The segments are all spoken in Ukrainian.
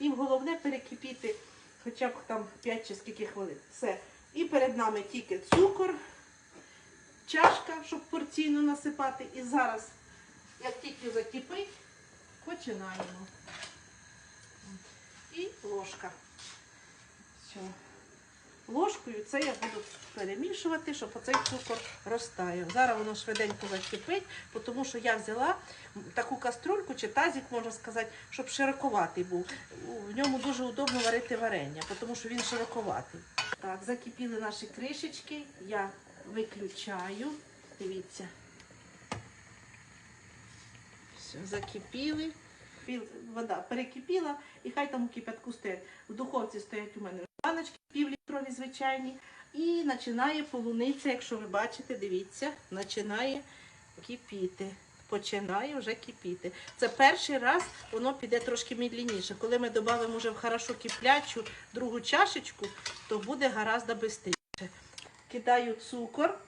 Їм головне перекипіти хоча б там 5 чи скільки хвилин. Все. І перед нами тільки цукор, чашка, щоб порційно насипати. І зараз, як тільки закипить, починаємо. І ложка. Все. Ложкою це я буду перемішувати, щоб оцей цукор розтаяв. Зараз воно швиденько закипить, тому що я взяла таку каструльку чи тазик, можна сказати, щоб широковатий був. В ньому дуже удобно варити варення, тому що він широковатий. Так, закипіли наші кришечки, я виключаю. Дивіться. Все, закипіли. Вода перекипіла і хай там у кипятку стоять. В духовці стоять у мене баночки півлітрові звичайні. І починає полуниця, якщо ви бачите, дивіться, починає кипіти. Починає вже кипіти. Це перший раз воно піде трошки медленніше. Коли ми додамо вже в хорошо киплячу другу чашечку, то буде гораздо швидше. Кидаю цукор.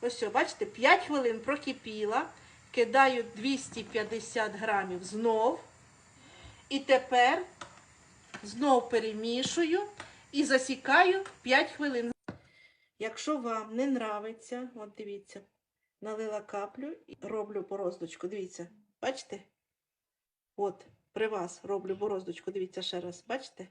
Ось бачите, 5 хвилин прокипіла. Кидаю 250 грамів знов. І тепер знов перемішую і засікаю 5 хвилин. Якщо вам не нравиться, от дивіться, налила каплю і роблю бороздочку. Дивіться, бачите? От, при вас роблю бороздочку, дивіться ще раз, бачите?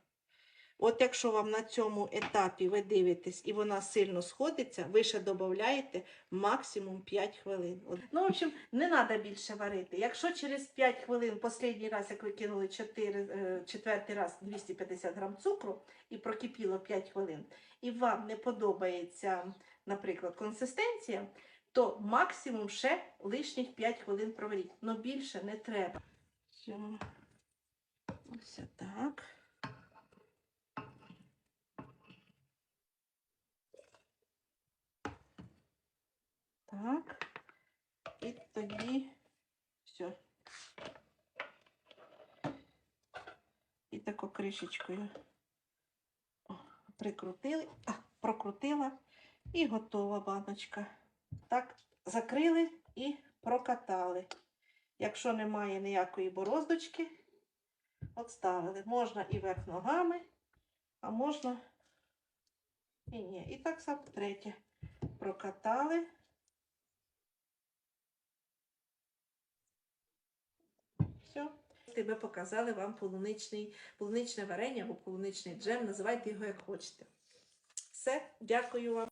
От якщо вам на цьому етапі ви дивитесь і вона сильно сходиться, ви ще додаєте максимум 5 хвилин. Ну, в общем, не треба більше варити. Якщо через 5 хвилин, останній раз, як ви кинули 4, е, четвертий раз 250 грам цукру і прокипіло 5 хвилин, і вам не подобається, наприклад, консистенція, то максимум ще лишніх 5 хвилин проваріть. Но більше не треба. Все. Ось так. Так. І тоді все. І тако кришечкою прикрутили, а, прокрутила і готова баночка. Так, закрили і прокатали. Якщо немає ніякої бороздочки, отставили. Можна і верх ногами, а можна і ні. І так само третє. Прокатали. Все. Ми показали вам полуничний, полуничне варення або полуничний джем. Називайте його як хочете. Все, дякую вам.